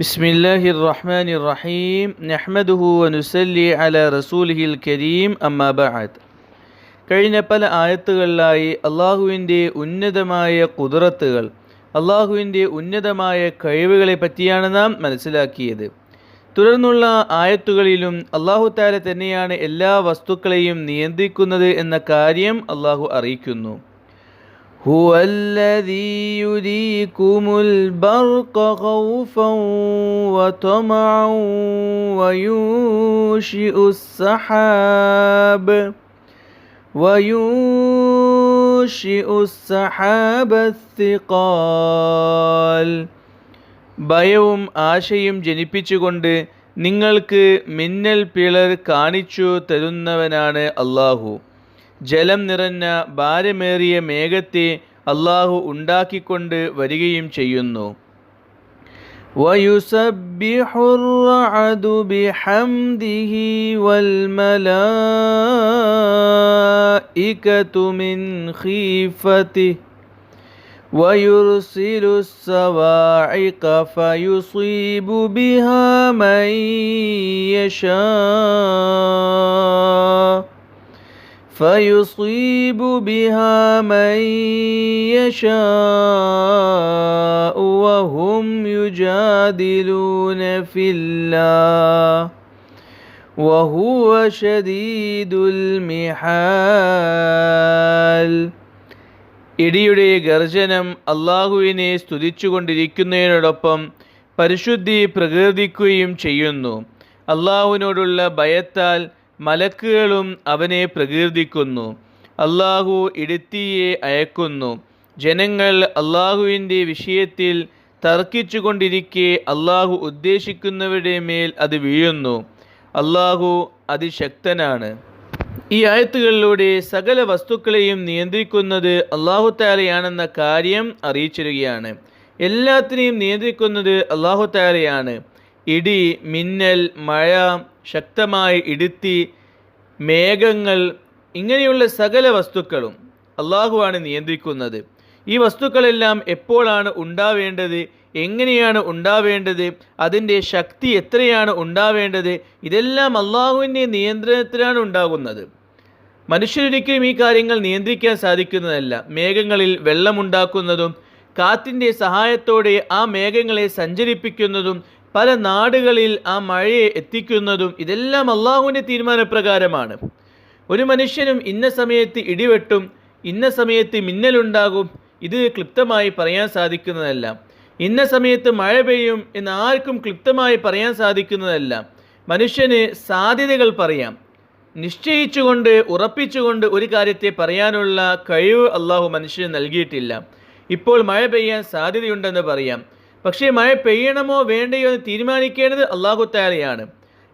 بسم الله الرحمن الرحيم نحمده ونسلي على رسوله الكريم أما بعد കഴിഞ്ഞ പല ആയത്തുകളിലായി അള്ളാഹുവിൻ്റെ ഉന്നതമായ കുതിരത്തുകൾ അള്ളാഹുവിൻ്റെ ഉന്നതമായ കഴിവുകളെ പറ്റിയാണ് നാം മനസ്സിലാക്കിയത് തുടർന്നുള്ള ആയത്തുകളിലും അള്ളാഹു താല തന്നെയാണ് എല്ലാ വസ്തുക്കളെയും നിയന്ത്രിക്കുന്നത് എന്ന കാര്യം അള്ളാഹു അറിയിക്കുന്നു هو الذي يريكم البرق خوفا وطمعا وينشئ السحاب وينشئ السحاب الثقال ഭയവും ആശയും ജനിപ്പിച്ചുകൊണ്ട് നിങ്ങൾക്ക് മിന്നൽ പിളർ കാണിച്ചു തരുന്നവനാണ് അള്ളാഹു ജലം നിറഞ്ഞ ഭാരമേറിയ മേഘത്തെ അള്ളാഹു ഉണ്ടാക്കിക്കൊണ്ട് വരികയും ചെയ്യുന്നു ويسبح الرعد بحمده والملائكة من خيفته ويرسل الصواعق فيصيب بها من يشاء فيصيب بها من يشاء وهم يجادلون في الله وهو شديد المحال ഇടിയുടെ ഗർജനം അള്ളാഹുവിനെ സ്തുതിച്ചുകൊണ്ടിരിക്കുന്നതിനോടൊപ്പം പരിശുദ്ധി പ്രകീർത്തിക്കുകയും ചെയ്യുന്നു അള്ളാഹുവിനോടുള്ള ഭയത്താൽ മലക്കുകളും അവനെ പ്രകീർത്തിക്കുന്നു. അള്ളാഹു ഇടുത്തിയെ അയക്കുന്നു. ജനങ്ങൾ അള്ളാഹുവിന്റെ വിഷയത്തിൽ തർക്കിച്ചുകൊണ്ടിരിക്കെ അള്ളാഹു ഉദ്ദേശിക്കുന്നവരുടെ മേൽ അത് വീഴുന്നു. അള്ളാഹു അതിശക്തനാണ്. ഈ ആയത്തുകളിലൂടെ സകല വസ്തുക്കളെയും നിയന്ത്രിക്കുന്നത് അള്ളാഹു താലയാണെന്ന കാര്യം അറിയിച്ചിരുകയാണ് എല്ലാത്തിനെയും നിയന്ത്രിക്കുന്നത് അള്ളാഹു താലയാണ് ഇടി മിന്നൽ മഴ ശക്തമായി ഇടുത്തി മേഘങ്ങൾ ഇങ്ങനെയുള്ള സകല വസ്തുക്കളും അള്ളാഹുവാണ് നിയന്ത്രിക്കുന്നത്. ഈ വസ്തുക്കളെല്ലാം എപ്പോഴാണ് ഉണ്ടാവേണ്ടത്? എങ്ങനെയാണ് ഉണ്ടാവേണ്ടത്? അതിന്റെ ശക്തി എത്രയാണ് ഉണ്ടാവേണ്ടത്? ഇതെല്ലാം അള്ളാഹുവിന്റെ നിയന്ത്രണത്തിലാണ് ഉണ്ടാകുന്നത്. മനുഷ്യരൊരിക്കലും ഈ കാര്യങ്ങൾ നിയന്ത്രിക്കാൻ സാധിക്കുന്നതല്ല. മേഘങ്ങളിൽ വെള്ളമുണ്ടാക്കുന്നതും കാറ്റിന്റെ സഹായത്തോടെ ആ മേഘങ്ങളെ സഞ്ചരിപ്പിക്കുന്നതും പല നാടുകളിൽ ആ മഴയെ എത്തിക്കുന്നതും ഇതെല്ലാം അള്ളാഹുവിന്റെ തീരുമാനപ്രകാരമാണ്. ഒരു മനുഷ്യനും ഇന്ന സമയത്ത് ഇടിവെട്ടും ഇന്ന സമയത്ത് മിന്നലുണ്ടാകും ഇത് ക്ലിപ്തമായി പറയാൻ സാധിക്കുന്നതല്ല. ഇന്ന സമയത്ത് മഴ പെയ്യും എന്ന് ആർക്കും ക്ലിപ്തമായി പറയാൻ സാധിക്കുന്നതല്ല. മനുഷ്യന് സാധ്യതകൾ പറയാം. നിശ്ചയിച്ചുകൊണ്ട് ഉറപ്പിച്ചുകൊണ്ട് ഒരു കാര്യത്തെ പറയാനുള്ള കഴിവ് അള്ളാഹു മനുഷ്യന് നൽകിയിട്ടില്ല. ഇപ്പോൾ മഴ പെയ്യാൻ സാധ്യതയുണ്ടെന്ന് പറയാം. പക്ഷേ മഴ പെയ്യണമോ വേണ്ടയോ എന്ന് തീരുമാനിക്കേണ്ടത് അള്ളാഹു താലയാണ്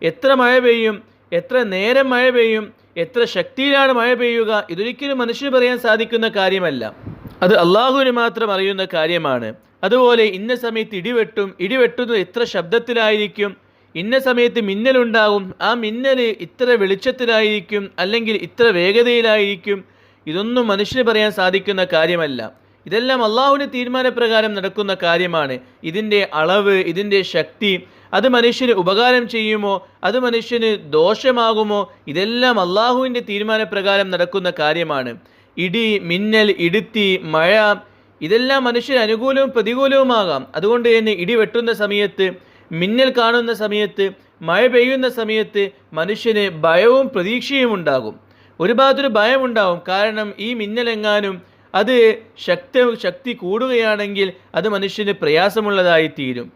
എത്ര മഴ പെയ്യും എത്ര നേരം മഴ പെയ്യും എത്ര ശക്തിയിലാണ് മഴ പെയ്യുക ഇതൊരിക്കലും മനുഷ്യന് പറയാൻ സാധിക്കുന്ന കാര്യമല്ല. അത് അള്ളാഹുവിന് മാത്രം അറിയുന്ന കാര്യമാണ്. അതുപോലെ ഇന്ന സമയത്ത് ഇടിവെട്ടും ഇടിവെട്ടുന്നത് എത്ര ശബ്ദത്തിലായിരിക്കും ഇന്ന സമയത്ത് മിന്നലുണ്ടാകും ആ മിന്നൽ ഇത്ര വെളിച്ചത്തിലായിരിക്കും അല്ലെങ്കിൽ ഇത്ര വേഗതയിലായിരിക്കും ഇതൊന്നും മനുഷ്യന് പറയാൻ സാധിക്കുന്ന കാര്യമല്ല. ഇതെല്ലാം അള്ളാഹുവിന്റെ തീരുമാനപ്രകാരം നടക്കുന്ന കാര്യമാണ്. ഇതിന്റെ അളവ് ഇതിന്റെ ശക്തി അത് മനുഷ്യന് ഉപകാരം ചെയ്യുമോ അത് മനുഷ്യന് ദോഷമാകുമോ ഇതെല്ലാം അള്ളാഹുവിന്റെ തീരുമാനപ്രകാരം നടക്കുന്ന കാര്യമാണ്. ഇടി മിന്നൽ ഇടുത്തി മഴ ഇതെല്ലാം മനുഷ്യന് അനുകൂലവും പ്രതികൂലവുമാകാം. അതുകൊണ്ട് തന്നെ ഇടി വെട്ടുന്ന സമയത്ത് മിന്നൽ കാണുന്ന സമയത്ത് മഴ പെയ്യുന്ന സമയത്ത് മനുഷ്യന് ഭയവും പ്രതീക്ഷയും ഉണ്ടാകും. ഒരു ഭാഗത്തൊരു ഭയമുണ്ടാവും. കാരണം ഈ മിന്നലെങ്ങാനും അത് ശക്തി ശക്തി കൂടുകയാണെങ്കിൽ അത് മനുഷ്യന് പ്രയാസമുള്ളതായി തീരും.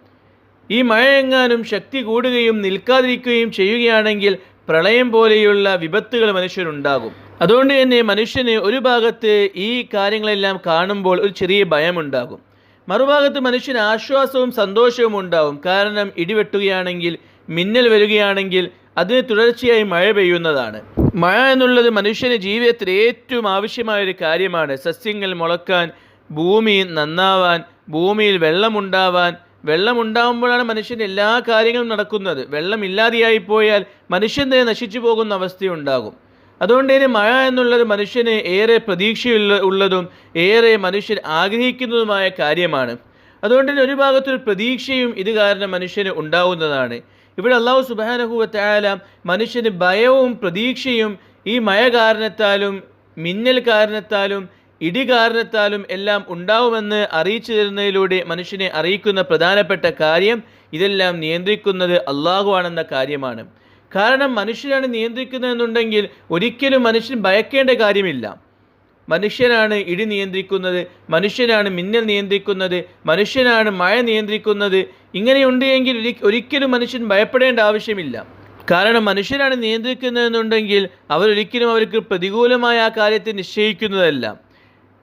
ഈ മഴയെങ്ങാനും ശക്തി കൂടുകയും നിൽക്കാതിരിക്കുകയും ചെയ്യുകയാണെങ്കിൽ പ്രളയം പോലെയുള്ള വിപത്തുകൾ മനുഷ്യനുണ്ടാകും അതുകൊണ്ട് തന്നെ മനുഷ്യന് ഒരു ഭാഗത്ത് ഈ കാര്യങ്ങളെല്ലാം കാണുമ്പോൾ ഒരു ചെറിയ ഭയമുണ്ടാകും. മറുഭാഗത്ത് മനുഷ്യന് ആശ്വാസവും സന്തോഷവും ഉണ്ടാവും കാരണം ഇടിവെട്ടുകയാണെങ്കിൽ മിന്നൽ വരികയാണെങ്കിൽ അതിന് തുടർച്ചയായി മഴ പെയ്യുന്നതാണ്. മഴ എന്നുള്ളത് മനുഷ്യന് ജീവിതത്തിൽ ഏറ്റവും ആവശ്യമായ ഒരു കാര്യമാണ്. സസ്യങ്ങൾ മുളക്കാൻ ഭൂമി നന്നാവാൻ ഭൂമിയിൽ വെള്ളമുണ്ടാവാൻ. വെള്ളമുണ്ടാകുമ്പോഴാണ് മനുഷ്യന്റെ എല്ലാ കാര്യങ്ങളും നടക്കുന്നത്. വെള്ളമില്ലാതെയായി പോയാൽ മനുഷ്യൻ തന്നെ നശിച്ചു പോകുന്ന അവസ്ഥയുണ്ടാകും. അതുകൊണ്ട് തന്നെ മഴ എന്നുള്ളത് മനുഷ്യന് ഏറെ പ്രതീക്ഷയുള്ള ഉള്ളതും ഏറെ മനുഷ്യൻ ആഗ്രഹിക്കുന്നതുമായ കാര്യമാണ്. അതുകൊണ്ട് തന്നെ ഒരു ഭാഗത്തൊരു പ്രതീക്ഷയും ഇത് കാരണം മനുഷ്യന് ഉണ്ടാവുന്നതാണ്. ഇവിടെ അള്ളാഹു സുബാനഹുവത്തായാല മനുഷ്യന് ഭയവും പ്രതീക്ഷയും ഈ മഴ കാരണത്താലും മിന്നൽ കാരണത്താലും ഇടി കാരണത്താലും എല്ലാം ഉണ്ടാവുമെന്ന് അറിയിച്ചു തരുന്നതിലൂടെ മനുഷ്യനെ അറിയിക്കുന്ന പ്രധാനപ്പെട്ട കാര്യം ഇതെല്ലാം നിയന്ത്രിക്കുന്നത് അള്ളാഹു ആണെന്ന കാര്യമാണ്. കാരണം മനുഷ്യനാണ് നിയന്ത്രിക്കുന്നതെന്നുണ്ടെങ്കിൽ ഒരിക്കലും മനുഷ്യൻ ഭയക്കേണ്ട കാര്യമില്ല. മനുഷ്യനാണ് ഇടി നിയന്ത്രിക്കുന്നത് മനുഷ്യനാണ് മിന്നൽ നിയന്ത്രിക്കുന്നത് മനുഷ്യനാണ് മഴ നിയന്ത്രിക്കുന്നത്. ഇങ്ങനെയുണ്ട് എങ്കിൽ ഒരിക്കലും മനുഷ്യൻ ഭയപ്പെടേണ്ട ആവശ്യമില്ല. കാരണം മനുഷ്യരാണ് നിയന്ത്രിക്കുന്നതെന്നുണ്ടെങ്കിൽ അവരൊരിക്കലും അവർക്ക് പ്രതികൂലമായ ആ കാര്യത്തെ നിശ്ചയിക്കുന്നതല്ല.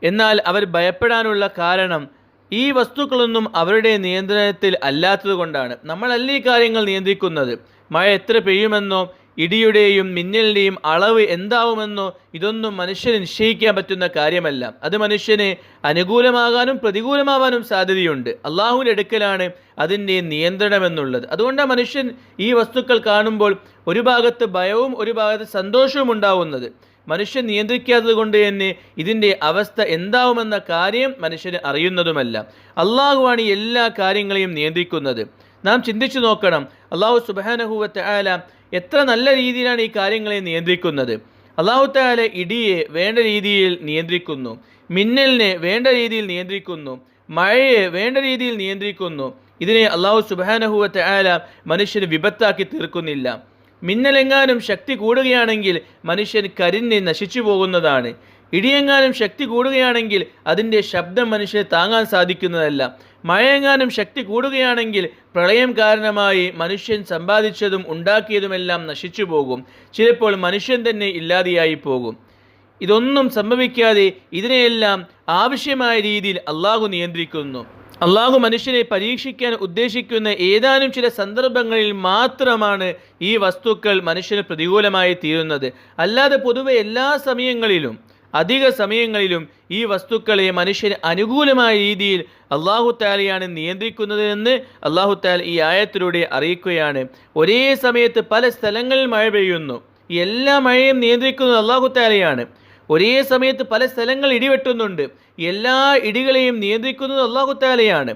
എന്നാൽ അവർ ഭയപ്പെടാനുള്ള കാരണം ഈ വസ്തുക്കളൊന്നും അവരുടെ നിയന്ത്രണത്തിൽ അല്ലാത്തത് കൊണ്ടാണ്. നമ്മളല്ല ഈ കാര്യങ്ങൾ നിയന്ത്രിക്കുന്നത്? മഴ എത്ര പെയ്യുമെന്നോ ഇടിയുടെയും മിന്നലിന്റെയും അളവ് എന്താവുമെന്നോ ഇതൊന്നും മനുഷ്യൻ നിശ്ചയിക്കാൻ പറ്റുന്ന കാര്യമല്ല. അത് മനുഷ്യന് അനുകൂലമാകാനും പ്രതികൂലമാവാനും സാധ്യതയുണ്ട്. അള്ളാഹുവിന്റെ അടുക്കലാണ് അതിന്റെ നിയന്ത്രണമെന്നുള്ളത്. അതുകൊണ്ടാണ് മനുഷ്യൻ ഈ വസ്തുക്കൾ കാണുമ്പോൾ ഒരു ഭാഗത്ത് ഭയവും ഒരു ഭാഗത്ത് സന്തോഷവും ഉണ്ടാവുന്നത്. മനുഷ്യൻ നിയന്ത്രിക്കാത്തത് കൊണ്ട് തന്നെ ഇതിന്റെ അവസ്ഥ എന്താവുമെന്ന കാര്യം മനുഷ്യന് അറിയുന്നതുമല്ല. അള്ളാഹുവാണ് എല്ലാ കാര്യങ്ങളെയും നിയന്ത്രിക്കുന്നത്. നാം ചിന്തിച്ചു നോക്കണം. അള്ളാഹു സുബാനഹുവത്തെ ആല എത്ര നല്ല രീതിയിലാണ് ഈ കാര്യങ്ങളെ നിയന്ത്രിക്കുന്നത്? അള്ളാഹുത്താല ഇടിയെ വേണ്ട രീതിയിൽ നിയന്ത്രിക്കുന്നു. മിന്നലിനെ വേണ്ട രീതിയിൽ നിയന്ത്രിക്കുന്നു. മഴയെ വേണ്ട രീതിയിൽ നിയന്ത്രിക്കുന്നു. ഇതിനെ അള്ളാഹു സുബാനഹുവത്ത് ആല മനുഷ്യന് വിപത്താക്കി തീർക്കുന്നില്ല. മിന്നലെങ്ങാനും ശക്തി കൂടുകയാണെങ്കിൽ മനുഷ്യൻ കരിഞ്ഞ് നശിച്ചു പോകുന്നതാണ്. ഇടിയെങ്ങാനും ശക്തി കൂടുകയാണെങ്കിൽ അതിന്റെ ശബ്ദം മനുഷ്യന് താങ്ങാൻ സാധിക്കുന്നതല്ല. മഴയെങ്ങാനും ശക്തി കൂടുകയാണെങ്കിൽ പ്രളയം കാരണമായി മനുഷ്യൻ സമ്പാദിച്ചതും ഉണ്ടാക്കിയതുമെല്ലാം നശിച്ചു പോകും. ചിലപ്പോൾ മനുഷ്യൻ തന്നെ ഇല്ലാതെയായി പോകും. ഇതൊന്നും സംഭവിക്കാതെ ഇതിനെയെല്ലാം ആവശ്യമായ രീതിയിൽ അള്ളാഹു നിയന്ത്രിക്കുന്നു. അള്ളാഹു മനുഷ്യനെ പരീക്ഷിക്കാൻ ഉദ്ദേശിക്കുന്ന ഏതാനും ചില സന്ദർഭങ്ങളിൽ മാത്രമാണ് ഈ വസ്തുക്കൾ മനുഷ്യന് പ്രതികൂലമായി തീരുന്നത്. അല്ലാതെ പൊതുവെ എല്ലാ സമയങ്ങളിലും അധിക സമയങ്ങളിലും ഈ വസ്തുക്കളെ മനുഷ്യന് അനുകൂലമായ രീതിയിൽ അള്ളാഹു താലയാണ് നിയന്ത്രിക്കുന്നത് എന്ന് അള്ളാഹു താല ഈ ആയത്തിലൂടെ അറിയിക്കുകയാണ്. ഒരേ സമയത്ത് പല സ്ഥലങ്ങളിൽ മഴ പെയ്യുന്നു. എല്ലാ മഴയും നിയന്ത്രിക്കുന്നത് അള്ളാഹു താലയാണ് ഒരേ സമയത്ത് പല സ്ഥലങ്ങൾ ഇടിവെട്ടുന്നുണ്ട്. എല്ലാ ഇടികളെയും നിയന്ത്രിക്കുന്നത് അള്ളാഹു താലയാണ്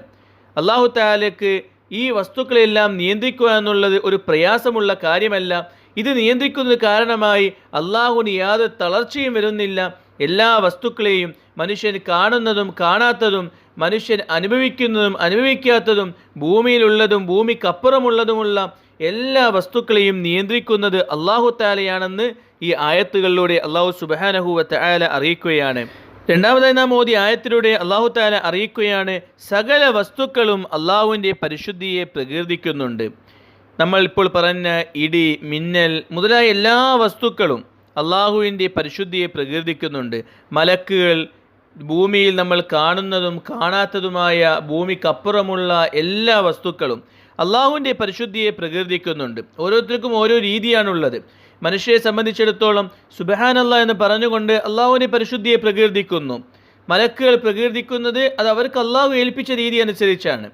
അള്ളാഹു താലയ്ക്ക് ഈ വസ്തുക്കളെല്ലാം നിയന്ത്രിക്കുക എന്നുള്ളത് ഒരു പ്രയാസമുള്ള കാര്യമല്ല. ഇത് നിയന്ത്രിക്കുന്നത് കാരണമായി അള്ളാഹുവിന് യാതൊരു തളർച്ചയും വരുന്നില്ല. എല്ലാ വസ്തുക്കളെയും മനുഷ്യൻ കാണുന്നതും കാണാത്തതും മനുഷ്യൻ അനുഭവിക്കുന്നതും അനുഭവിക്കാത്തതും ഭൂമിയിലുള്ളതും ഭൂമിക്കപ്പുറമുള്ളതുമുള്ള എല്ലാ വസ്തുക്കളെയും നിയന്ത്രിക്കുന്നത് അള്ളാഹു താലയാണെന്ന് ഈ ആയത്തുകളിലൂടെ അള്ളാഹു സുബാനഹുവ താല അറിയിക്കുകയാണ്. രണ്ടാമതായി നാം മോദി ആയത്തിലൂടെ അള്ളാഹു താല അറിയിക്കുകയാണ് സകല വസ്തുക്കളും അള്ളാഹുവിന്റെ പരിശുദ്ധിയെ പ്രകീർത്തിക്കുന്നുണ്ട്. നമ്മൾ ഇപ്പോൾ പറഞ്ഞ ഇടി മിന്നൽ മുതലായ എല്ലാ വസ്തുക്കളും അള്ളാഹുവിന്റെ പരിശുദ്ധിയെ പ്രകീർത്തിക്കുന്നുണ്ട്. മലക്കുകൾ ഭൂമിയിൽ നമ്മൾ കാണുന്നതും കാണാത്തതുമായ ഭൂമിക്കപ്പുറമുള്ള എല്ലാ വസ്തുക്കളും അള്ളാഹുവിന്റെ പരിശുദ്ധിയെ പ്രകീർത്തിക്കുന്നുണ്ട്. ഓരോരുത്തർക്കും ഓരോ രീതിയാണുള്ളത്. മനുഷ്യരെ സംബന്ധിച്ചിടത്തോളം സുബഹാനല്ല എന്ന് പറഞ്ഞുകൊണ്ട് അള്ളാഹുവിന്റെ പരിശുദ്ധിയെ പ്രകീർത്തിക്കുന്നു. മലക്കുകൾ പ്രകീർത്തിക്കുന്നത് അത് അവർക്ക് അള്ളാഹു ഏൽപ്പിച്ച രീതി അനുസരിച്ചാണ്.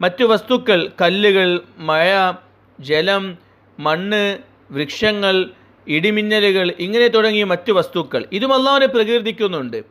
മറ്റു വസ്തുക്കൾ കല്ലുകൾ മഴ ജലം മണ്ണ് വൃക്ഷങ്ങൾ ഇടിമിന്നലുകൾ ഇങ്ങനെ തുടങ്ങിയ മറ്റു വസ്തുക്കൾ. ഇതും അള്ളാഹുവിനെ പ്രകീർത്തിക്കുന്നുണ്ട്.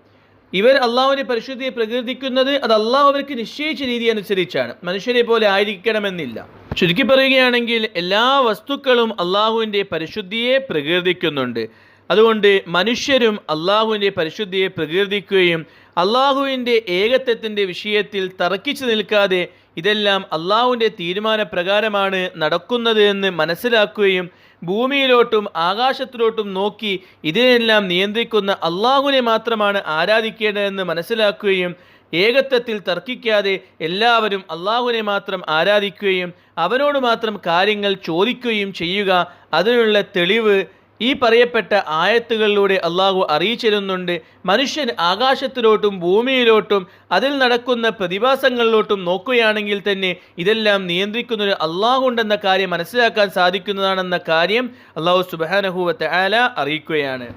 ഇവർ അള്ളാഹുവിനെ പരിശുദ്ധിയെ പ്രകീർത്തിക്കുന്നത് അത് അള്ളാഹു അവർക്ക് നിശ്ചയിച്ച രീതി അനുസരിച്ചാണ്. മനുഷ്യരെ പോലെ ആയിരിക്കണമെന്നില്ല. ചുരുക്കി പറയുകയാണെങ്കിൽ എല്ലാ വസ്തുക്കളും അള്ളാഹുവിന്റെ പരിശുദ്ധിയെ പ്രകീർത്തിക്കുന്നുണ്ട്. അതുകൊണ്ട് മനുഷ്യരും അള്ളാഹുവിന്റെ പരിശുദ്ധിയെ പ്രകീർത്തിക്കുകയും അള്ളാഹുവിന്റെ ഏകത്വത്തിന്റെ വിഷയത്തിൽ തറക്കിച്ചു നിൽക്കാതെ ഇതെല്ലാം അള്ളാഹുവിന്റെ തീരുമാനപ്രകാരമാണ് നടക്കുന്നത് എന്ന് മനസ്സിലാക്കുകയും ഭൂമിയിലോട്ടും ആകാശത്തിലോട്ടും നോക്കി ഇതിനെല്ലാം നിയന്ത്രിക്കുന്ന അള്ളാഹുവിനെ മാത്രമാണ് ആരാധിക്കേണ്ടതെന്ന് മനസ്സിലാക്കുകയും ഏകത്വത്തിൽ തർക്കിക്കാതെ എല്ലാവരും അള്ളാഹുവിനെ മാത്രം ആരാധിക്കുകയും അവനോട് മാത്രം കാര്യങ്ങൾ ചോദിക്കുകയും ചെയ്യുക അതിനുള്ള തെളിവ് ഈ പറയപ്പെട്ട ആയത്തുകളിലൂടെ അള്ളാഹു അറിയിച്ചിരുന്നുണ്ട്. മനുഷ്യൻ ആകാശത്തിലോട്ടും ഭൂമിയിലോട്ടും അതിൽ നടക്കുന്ന പ്രതിഭാസങ്ങളിലോട്ടും നോക്കുകയാണെങ്കിൽ തന്നെ ഇതെല്ലാം നിയന്ത്രിക്കുന്നത് അള്ളാഹു ഉണ്ടെന്ന കാര്യം മനസ്സിലാക്കാൻ സാധിക്കുന്നതാണെന്ന കാര്യം അള്ളാഹു സുബാനഹുവത്തെ ആല അറിയിക്കുകയാണ്.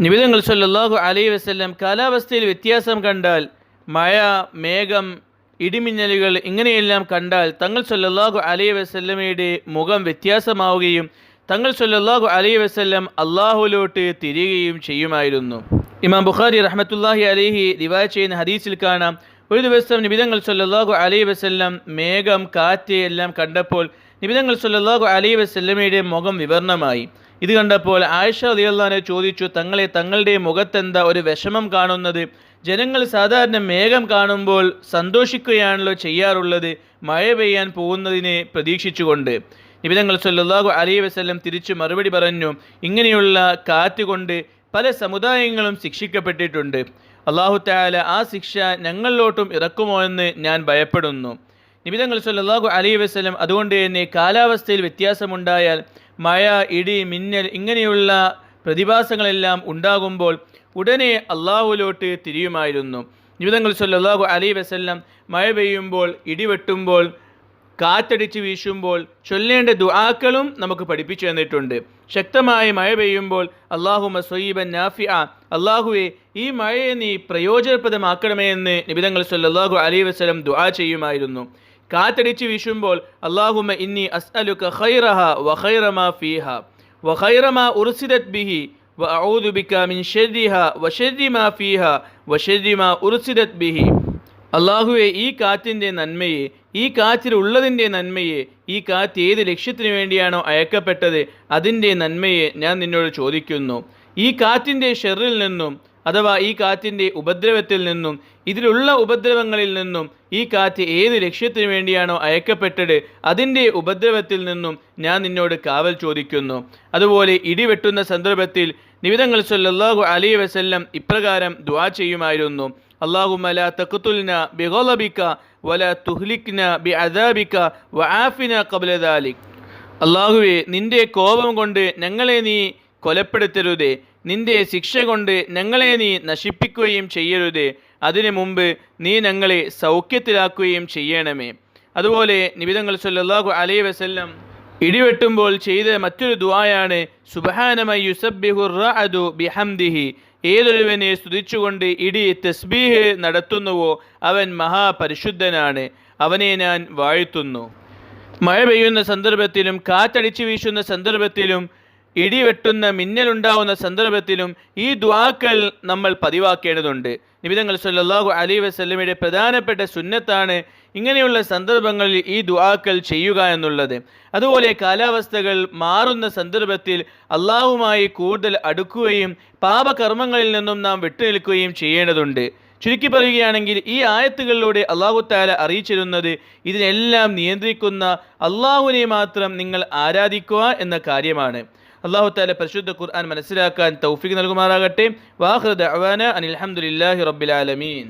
നിബിതങ്ങൾ സല്ലാഹു അലൈ വസ്ല്ലാം കാലാവസ്ഥയിൽ വ്യത്യാസം കണ്ടാൽ മഴ മേഘം ഇടിമിന്നലുകൾ ഇങ്ങനെയെല്ലാം കണ്ടാൽ തങ്ങൾ സല്ലാഹു അലൈ വസ്ല്ലമയുടെ മുഖം വ്യത്യാസമാവുകയും തങ്ങൾ സല്ലാഹു അലൈഹി വസല്ലം അള്ളാഹുലോട്ട് തിരികുകയും ചെയ്യുമായിരുന്നു. ഇമാം ബുഖാരി റഹ്മത്തുല്ലാഹി അലൈഹി റിവായ ചെയ്യുന്ന ഹദീസിൽ കാണാം ഒരു ദിവസം നിബിതങ്ങൾ സല്ലാഹു അലൈഹി വസല്ലം മേഘം കാറ്റ് എല്ലാം കണ്ടപ്പോൾ നിബിതങ്ങൾ സല്ലാഹു അലൈഹി വസ്ല്ലമയുടെ മുഖം വിവരണമായി. ഇത് കണ്ടപ്പോൾ ആയിഷ അലിയല്ലാനെ ചോദിച്ചു തങ്ങളെ തങ്ങളുടെ മുഖത്തെന്താ ഒരു വിഷമം കാണുന്നത്? ജനങ്ങൾ സാധാരണ മേഘം കാണുമ്പോൾ സന്തോഷിക്കുകയാണല്ലോ ചെയ്യാറുള്ളത് മഴ പെയ്യാൻ പോകുന്നതിനെ പ്രതീക്ഷിച്ചുകൊണ്ട്. നിബിതങ്ങൾ സല്ലാഹു അലൈഹി വസല്ലം തിരിച്ചു മറുപടി പറഞ്ഞു ഇങ്ങനെയുള്ള കാറ്റ് കൊണ്ട് പല സമുദായങ്ങളും ശിക്ഷിക്കപ്പെട്ടിട്ടുണ്ട്. അള്ളാഹു താല ആ ശിക്ഷ ഞങ്ങളിലോട്ടും ഇറക്കുമോ എന്ന് ഞാൻ ഭയപ്പെടുന്നു. നിബിതങ്ങൾ സല്ലാഹു അലൈഹി വസ്ലം അതുകൊണ്ട് തന്നെ കാലാവസ്ഥയിൽ വ്യത്യാസമുണ്ടായാൽ മഴ ഇടി മിന്നൽ ഇങ്ങനെയുള്ള പ്രതിഭാസങ്ങളെല്ലാം ഉണ്ടാകുമ്പോൾ ഉടനെ അള്ളാഹുലോട്ട് തിരിയുമായിരുന്നു. നിബിതങ്ങൾ സല്ലാഹു അലൈഹി വസല്ലം മഴ പെയ്യുമ്പോൾ ഇടിവെട്ടുമ്പോൾ കാറ്റടിച്ച് വീശുമ്പോൾ ചൊല്ലേണ്ട ദുആക്കളും നമുക്ക് പഠിപ്പിച്ചു തന്നിട്ടുണ്ട്. ശക്തമായ മഴ പെയ്യുമ്പോൾ അള്ളാഹു മസീബൻ ആ അള്ളാഹുവെ ഈ മഴയെ നീ പ്രയോജനപ്രദമാക്കണമേ എന്ന് നിബിതങ്ങൾ സല്ലാഹു അലൈഹി വസല്ലം ദുആ ചെയ്യുമായിരുന്നു. കാറ്റടിച്ച് വീശുമ്പോൾ അള്ളാഹുമ ഇന്നി അസ്അലുക ഖൈറഹ വഖൈറമ ഖൈറമാ ഫീഹ വ ഖൈറമാ ഉർസിദത് ബിഹി വ അഊദു ബിക മിൻ ഷർരിഹ വ ശർരി മാ ഫീഹ വ ശർരി മാ ഉർസിദത് ബിഹി. അള്ളാഹുവെ ഈ കാറ്റിന്റെ നന്മയെ ഈ കാറ്റിലുള്ളതിന്റെ നന്മയെ ഈ കാറ്റ് ഏത് ലക്ഷ്യത്തിനു വേണ്ടിയാണോ അയക്കപ്പെട്ടത് അതിന്റെ നന്മയെ ഞാൻ നിന്നോട് ചോദിക്കുന്നു. ഈ കാറ്റിന്റെ ഷെറിൽ നിന്നും അഥവാ ഈ കാറ്റിന്റെ ഉപദ്രവത്തിൽ നിന്നും ഇതിലുള്ള ഉപദ്രവങ്ങളിൽ നിന്നും ഈ കാറ്റ് ഏത് ലക്ഷ്യത്തിനു വേണ്ടിയാണോ അയക്കപ്പെട്ടത് അതിന്റെ ഉപദ്രവത്തിൽ നിന്നും ഞാൻ നിന്നോട് കാവൽ ചോദിക്കുന്നു. അതുപോലെ ഇടിവെട്ടുന്ന സന്ദർഭത്തിൽ നിവിധങ്ങൾ സല്ലാഹു അലൈഹി വസല്ലം ഇപ്രകാരം ദ്വാ ചെയ്യുമായിരുന്നു. അള്ളാഹുമ ലാ തഖ്തുൽന ബിഗളബിക വലാ തുഹ്ലിക്ന ബിഅദാബിക വആഫിന ഖബ്ല ദാലിക്. അള്ളാഹുവെ നിന്റെ കോപം കൊണ്ട് ഞങ്ങളെ നീ കൊലപ്പെടുത്തരുതേ. നിന്റെ ശിക്ഷ കൊണ്ട് ഞങ്ങളെ നീ നശിപ്പിക്കുകയും ചെയ്യരുതേ. അതിനു മുമ്പ് നീ ഞങ്ങളെ സൗഖ്യത്തിലാക്കുകയും ചെയ്യണമേ. അതുപോലെ നിബിതങ്ങൾ സല്ലാഹു അലൈ വസല്ലം ഇടിവെട്ടുമ്പോൾ ചെയ്ത മറ്റൊരു ദുആയാണ് സുബ്ഹാനമ യുസബ്ബിഹുർ റഅദു ബിഹംദിഹി. ഏതൊരുവനെ സ്തുതിച്ചുകൊണ്ട് ഇടി തസ്ബീഹ് നടത്തുന്നുവോ അവൻ മഹാപരിശുദ്ധനാണ്. അവനെ ഞാൻ വാഴ്ത്തുന്നു. മഴ പെയ്യുന്ന സന്ദർഭത്തിലും കാറ്റടിച്ചു വീശുന്ന സന്ദർഭത്തിലും ഇടിവെട്ടുന്ന മിന്നലുണ്ടാവുന്ന സന്ദർഭത്തിലും ഈ ദ്വാക്കൾ നമ്മൾ പതിവാക്കേണ്ടതുണ്ട്. നിബിതങ്ങൾ സല്ലാഹു അലി വസല്ലമയുടെ പ്രധാനപ്പെട്ട സുന്നത്താണ് ഇങ്ങനെയുള്ള സന്ദർഭങ്ങളിൽ ഈ ദുആക്കൾ ചെയ്യുക എന്നുള്ളത്. അതുപോലെ കാലാവസ്ഥകൾ മാറുന്ന സന്ദർഭത്തിൽ അള്ളാഹുമായി കൂടുതൽ അടുക്കുകയും പാപകർമ്മങ്ങളിൽ നിന്നും നാം വിട്ടുനിൽക്കുകയും ചെയ്യേണ്ടതുണ്ട്. ചുരുക്കി പറയുകയാണെങ്കിൽ ഈ ആയത്തുകളിലൂടെ അള്ളാഹു താല അറിയിച്ചിരുന്നത് ഇതിനെല്ലാം നിയന്ത്രിക്കുന്ന അള്ളാഹുവിനെ മാത്രം നിങ്ങൾ ആരാധിക്കുക എന്ന കാര്യമാണ്. അള്ളാഹു താല പരിശുദ്ധ ഖുർആൻ മനസ്സിലാക്കാൻ തൗഫിക് നൽകുമാറാകട്ടെ. വാഹൃദ് അവാന അനിൽഹമുല്ലാഹി റബ്ബിലാലമീൻ